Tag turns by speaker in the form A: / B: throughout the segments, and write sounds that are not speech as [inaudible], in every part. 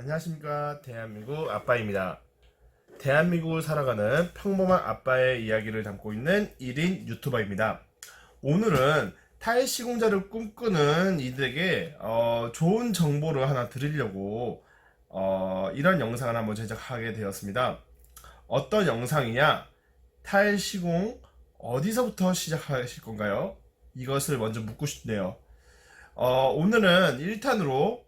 A: 안녕하십니까 대한민국 아빠입니다. 대한민국을 살아가는 평범한 아빠의 이야기를 담고 있는 1인 유튜버입니다. 오늘은 탈시공자를 꿈꾸는 이들에게 어, 좋은 정보를 하나 드리려고 어, 이런 영상을 한번 제작하게 되었습니다. 어떤 영상이냐? 탈시공 어디서부터 시작하실 건가요? 이것을 먼저 묻고 싶네요. 어, 오늘은 1탄으로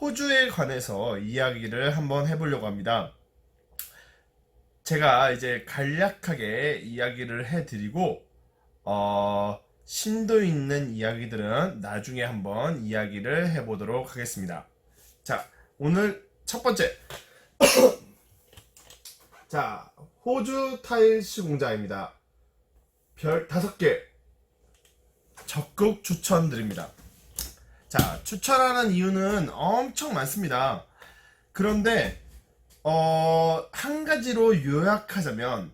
A: 호주에 관해서 이야기를 한번 해보려고 합니다. 제가 이제 간략하게 이야기를 해드리고, 어, 심도 있는 이야기들은 나중에 한번 이야기를 해보도록 하겠습니다. 자, 오늘 첫 번째. [coughs] 자, 호주 타일 시공자입니다. 별 다섯 개 적극 추천드립니다. 자, 추천하는 이유는 엄청 많습니다. 그런데, 어, 한 가지로 요약하자면,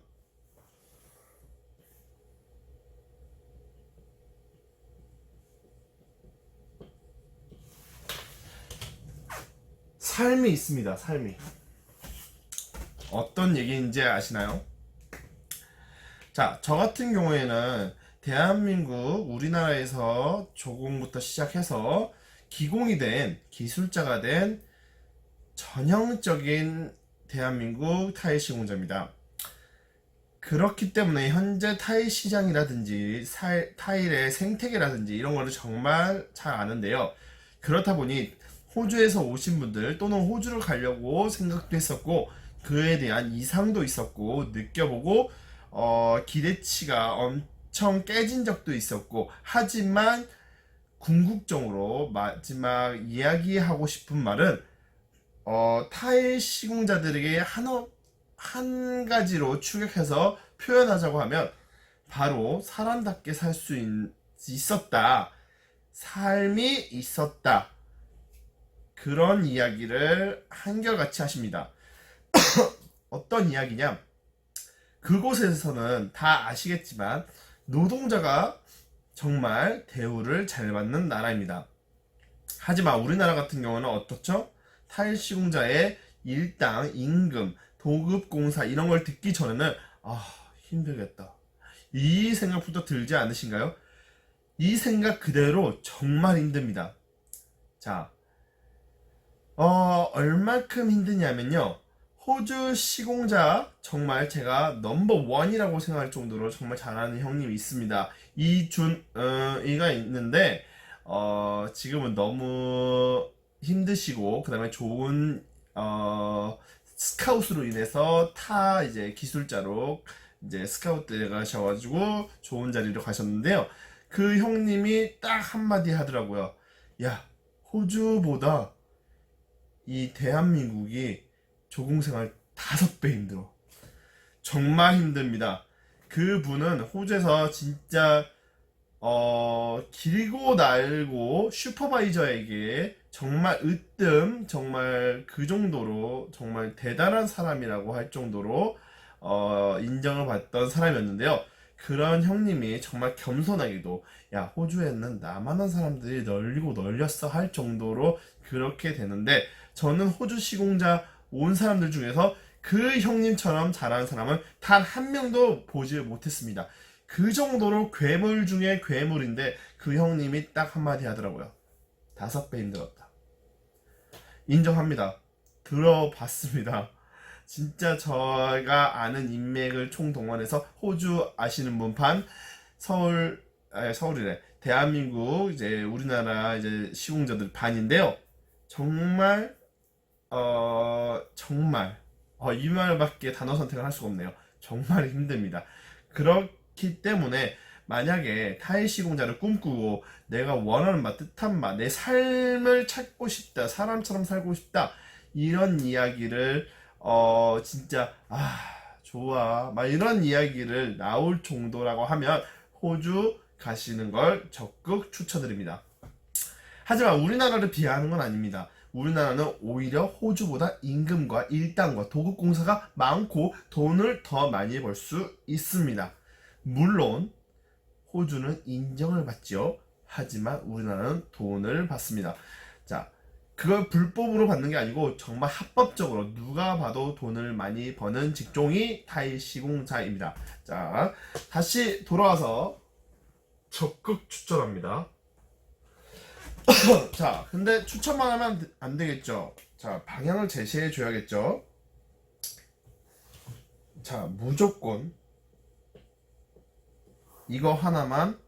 A: 삶이 있습니다, 삶이. 어떤 얘기인지 아시나요? 자, 저 같은 경우에는 대한민국 우리나라에서 조공부터 시작해서 기공이 된 기술자가 된 전형적인 대한민국 타일 시공자입니다. 그렇기 때문에 현재 타일 시장이라든지 사- 타일의 생태계라든지 이런 거를 정말 잘 아는데요. 그렇다 보니 호주에서 오신 분들 또는 호주를 가려고 생각도 했었고 그에 대한 이상도 있었고 느껴보고 어, 기대치가 엄 청 깨진 적도 있었고 하지만 궁극적으로 마지막 이야기하고 싶은 말은 어, 타일 시공자들에게 한, 한 가지로 추격해서 표현하자고 하면 바로 사람답게 살 수 있었다. 삶이 있었다. 그런 이야기를 한결같이 하십니다. [coughs] 어떤 이야기냐? 그곳에서는 다 아시겠지만 노동자가 정말 대우를 잘 받는 나라입니다. 하지만 우리나라 같은 경우는 어떻죠? 타일 시공자의 일당, 임금, 도급 공사 이런 걸 듣기 전에는 아 힘들겠다. 이 생각부터 들지 않으신가요? 이 생각 그대로 정말 힘듭니다. 자, 어, 얼만큼 힘드냐면요. 호주 시공자 정말 제가 넘버 원이라고 생각할 정도로 정말 잘하는 형님이 있습니다. 이준 어, 이가 있는데 어, 지금은 너무 힘드시고 그다음에 좋은 어, 스카웃으로 인해서 타 이제 기술자로 이제 스카웃대 가셔가지고 좋은 자리로 가셨는데요. 그 형님이 딱 한마디 하더라고요. 야, 호주보다 이 대한민국이 조공생활 다섯 배 힘들어. 정말 힘듭니다. 그 분은 호주에서 진짜 어 길고 날고 슈퍼바이저에게 정말 으뜸 정말 그 정도로 정말 대단한 사람이라고 할 정도로 어 인정을 받던 사람이었는데요. 그런 형님이 정말 겸손하게도 야 호주에는 나만한 사람들이 널리고 널렸어 할 정도로 그렇게 되는데 저는 호주 시공자 온 사람들 중에서 그 형님처럼 잘하는 사람은 단 한 명도 보지 못했습니다. 그 정도로 괴물 중에 괴물인데 그 형님이 딱 한마디 하더라고요. 다섯 배 힘들었다. 인정합니다. 들어봤습니다. 진짜 저가 아는 인맥을 총동원해서 호주 아시는 분 반, 서울, 아 서울이래. 대한민국, 이제 우리나라 이제 시공자들 반인데요. 정말, 어, 정말, 어, 이 말밖에 단어 선택을 할 수가 없네요. 정말 힘듭니다. 그렇기 때문에 만약에 타일 시공자를 꿈꾸고 내가 원하는 맛, 뜻한 맛, 내 삶을 찾고 싶다, 사람처럼 살고 싶다, 이런 이야기를, 어, 진짜, 아, 좋아. 막 이런 이야기를 나올 정도라고 하면 호주 가시는 걸 적극 추천드립니다. 하지만 우리나라를 비하하는 건 아닙니다. 우리나라는 오히려 호주보다 임금과 일당과 도급 공사가 많고 돈을 더 많이 벌 수 있습니다. 물론 호주는 인정을 받지요. 하지만 우리나라는 돈을 받습니다. 자, 그걸 불법으로 받는 게 아니고 정말 합법적으로 누가 봐도 돈을 많이 버는 직종이 타일 시공사입니다. 자, 다시 돌아와서 적극 추천합니다. [coughs] 자, 근데 추천만 하면 안 되겠죠. 자, 방향을 제시해 줘야겠죠. 자, 무조건 이거 하나만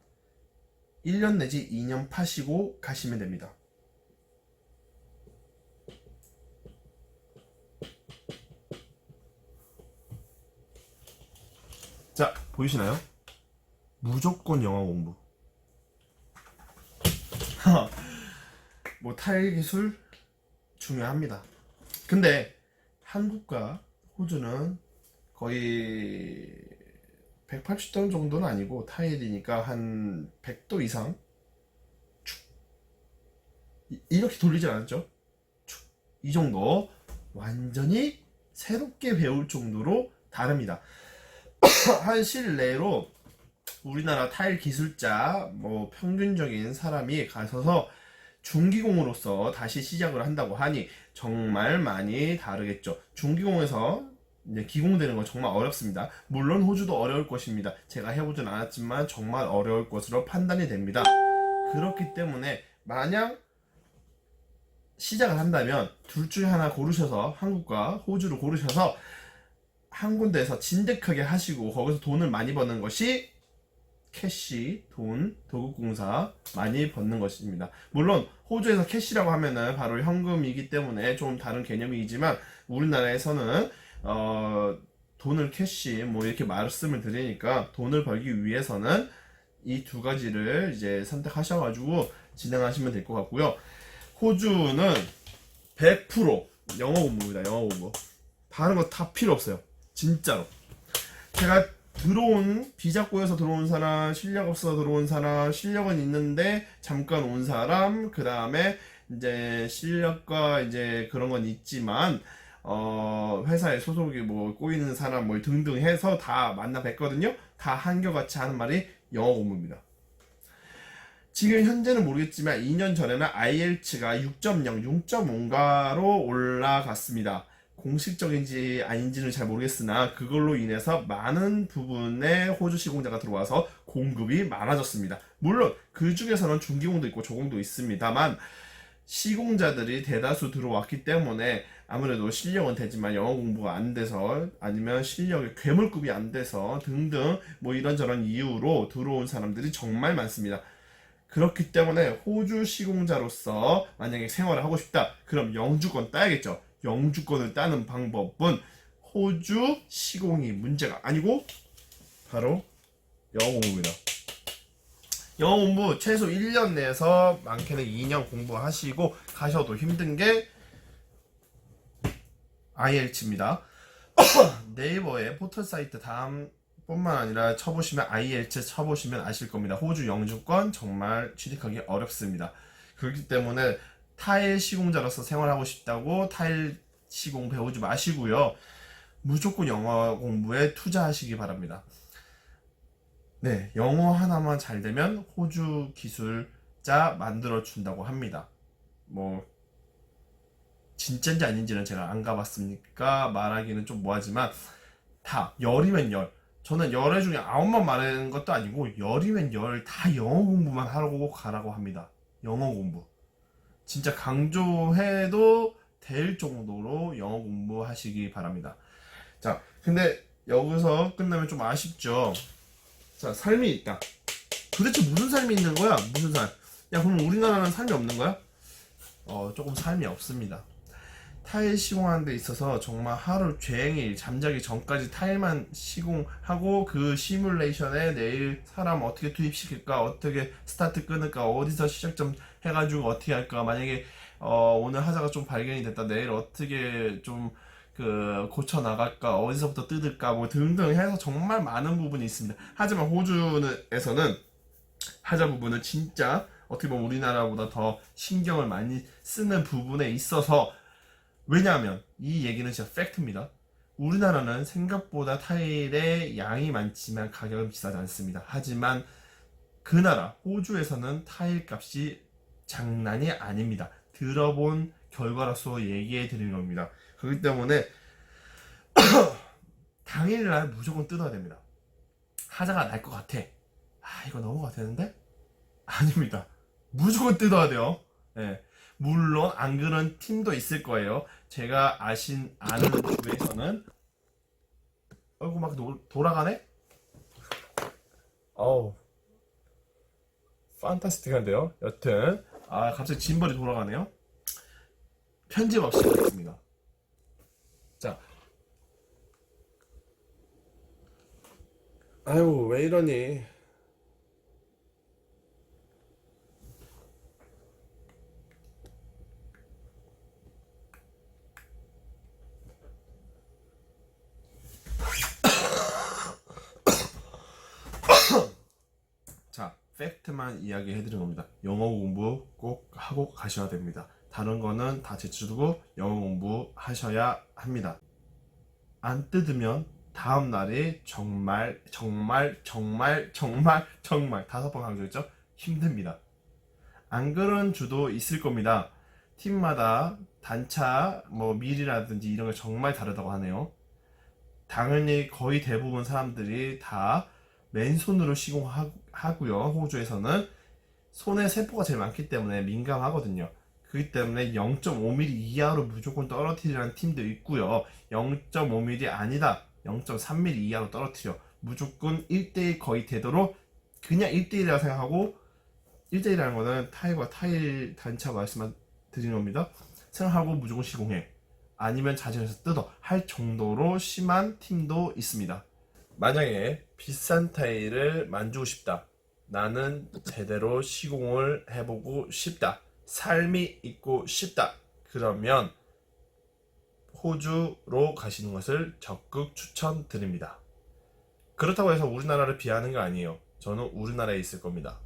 A: 1년 내지 2년 파시고 가시면 됩니다. 자, 보이시나요? 무조건 영어 공부. [laughs] 뭐 타일 기술 중요합니다. 근데 한국과 호주는 거의 180도 정도는 아니고 타일이니까 한 100도 이상 이렇게 돌리지 않았죠? 축. 이 정도 완전히 새롭게 배울 정도로 다릅니다. [coughs] 한 실내로 우리나라 타일 기술자 뭐 평균적인 사람이 가서서 중기공으로서 다시 시작을 한다고 하니 정말 많이 다르겠죠. 중기공에서 기공되는 건 정말 어렵습니다. 물론 호주도 어려울 것입니다. 제가 해보진 않았지만 정말 어려울 것으로 판단이 됩니다. 그렇기 때문에 만약 시작을 한다면 둘 중에 하나 고르셔서 한국과 호주를 고르셔서 한 군데에서 진득하게 하시고 거기서 돈을 많이 버는 것이 캐시, 돈, 도급공사 많이 버는 것입니다. 물론 호주에서 캐시라고 하면은 바로 현금이기 때문에 좀 다른 개념이지만 우리나라에서는 어, 돈을 캐시 뭐 이렇게 말씀을 드리니까 돈을 벌기 위해서는 이 두 가지를 이제 선택하셔가지고 진행하시면 될 것 같고요. 호주는 100% 영어 공부입니다. 영어 공부. 다른 거 다 필요 없어요. 진짜로. 제가 들어온 비자 꼬여서 들어온 사람, 실력 없어서 들어온 사람, 실력은 있는데 잠깐 온 사람, 그 다음에 이제 실력과 이제 그런 건 있지만 어 회사에 소속이 뭐 꼬이는 사람 뭐 등등 해서 다 만나 뵀거든요. 다 한결같이 하는 말이 영어 공부입니다. 지금 현재는 모르겠지만 2년 전에는 IELTS가 6.0, 6.5가로 올라갔습니다. 공식적인지 아닌지는 잘 모르겠으나 그걸로 인해서 많은 부분에 호주 시공자가 들어와서 공급이 많아졌습니다. 물론 그 중에서는 중기공도 있고 조공도 있습니다만 시공자들이 대다수 들어왔기 때문에 아무래도 실력은 되지만 영어 공부가 안 돼서 아니면 실력이 괴물급이 안 돼서 등등 뭐 이런저런 이유로 들어온 사람들이 정말 많습니다. 그렇기 때문에 호주 시공자로서 만약에 생활을 하고 싶다. 그럼 영주권 따야겠죠. 영주권을 따는 방법은 호주 시공이 문제가 아니고 바로 영어 공부입니다. 영어 공부 최소 1년 내에서 많게는 2년 공부하시고 가셔도 힘든 게 IELTS입니다. [coughs] 네이버에 포털 사이트 다음 뿐만 아니라 쳐보시면 IELTS 쳐보시면 아실 겁니다. 호주 영주권 정말 취득하기 어렵습니다. 그렇기 때문에 타일 시공자로서 생활하고 싶다고 타일 시공 배우지 마시고요. 무조건 영어 공부에 투자하시기 바랍니다. 네, 영어 하나만 잘 되면 호주 기술자 만들어 준다고 합니다. 뭐 진짜인지 아닌지는 제가 안 가봤으니까 말하기는 좀 뭐하지만 다 열이면 열. 저는 열애 중에 아홉만 말하는 것도 아니고 열이면 열 다 영어 공부만 하라고 가라고 합니다. 영어 공부. 진짜 강조해도 될 정도로 영어 공부하시기 바랍니다. 자, 근데 여기서 끝나면 좀 아쉽죠. 자, 삶이 있다. 도대체 무슨 삶이 있는 거야? 무슨 삶? 야, 그럼 우리나라는 삶이 없는 거야? 어, 조금 삶이 없습니다. 타일 시공하는 데 있어서 정말 하루 종일 잠자기 전까지 타일만 시공하고 그 시뮬레이션에 내일 사람 어떻게 투입시킬까 어떻게 스타트 끊을까 어디서 시작점 해가지고 어떻게 할까. 만약에 어, 오늘 하자가 좀 발견이 됐다. 내일 어떻게 좀 그 고쳐 나갈까. 어디서부터 뜯을까. 뭐 등등 해서 정말 많은 부분이 있습니다. 하지만 호주에서는 하자 부분은 진짜 어떻게 보면 우리나라보다 더 신경을 많이 쓰는 부분에 있어서 왜냐하면 이 얘기는 진짜 팩트입니다. 우리나라는 생각보다 타일의 양이 많지만 가격은 비싸지 않습니다. 하지만 그 나라 호주에서는 타일 값이 장난이 아닙니다. 들어본 결과로서 얘기해 드리는 겁니다. 그렇기 때문에 [clears throat] 당일날 무조건 뜯어야 됩니다. 하자가 날 것 같아. 아 이거 넘어가 되는데? 아닙니다. 무조건 뜯어야 돼요. 예. 물론 안 그런 팀도 있을 거예요. 제가 아신 아는 주에서는 어이구 막 노- 돌아가네? 어우 판타스틱한데요. 여튼 아 갑자기 짐벌이 돌아가네요. 편집 없이 하겠습니다. 자 아유 왜 이러니? 자, 팩트만 이야기해 드린 겁니다. 영어 공부 꼭 하고 가셔야 됩니다. 다른 거는 다 제쳐두고 영어 공부 하셔야 합니다. 안 뜯으면 다음 날이 정말 정말 정말 정말 정말 다섯 번 강조했죠? 힘듭니다. 안 그런 주도 있을 겁니다. 팀마다 단차 뭐 밀이라든지 이런 게 정말 다르다고 하네요. 당연히 거의 대부분 사람들이 다 맨손으로 시공하고 요. 호주에서는 손에 세포가 제일 많기 때문에 민감하거든요. 그렇기 때문에 0.5mm 이하로 무조건 떨어뜨리라는 팀도 있고요. 0.5mm 아니다. 0.3mm 이하로 떨어뜨려. 무조건 1대1 거의 되도록 그냥 1대1이라고 생각하고 1대1이라는 거는 타일과 타일 단차 말씀만 드리는 겁니다. 생각하고 무조건 시공해. 아니면 자진해서 뜯어. 할 정도로 심한 팀도 있습니다. 만약에 비싼 타일을 만지고 싶다. 나는 제대로 시공을 해보고 싶다. 삶이 있고 싶다. 그러면 호주로 가시는 것을 적극 추천드립니다. 그렇다고 해서 우리나라를 비하는 게 아니에요. 저는 우리나라에 있을 겁니다.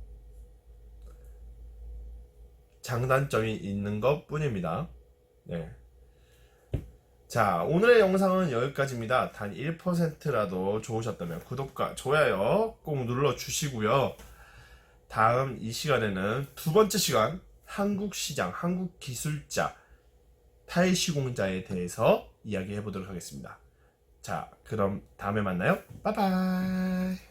A: 장단점이 있는 것 뿐입니다. 네. 자, 오늘의 영상은 여기까지입니다. 단 1%라도 좋으셨다면 구독과 좋아요 꼭 눌러주시고요. 다음 이 시간에는 두 번째 시간, 한국 시장, 한국 기술자, 타일 시공자에 대해서 이야기해 보도록 하겠습니다. 자, 그럼 다음에 만나요. 빠이빠이.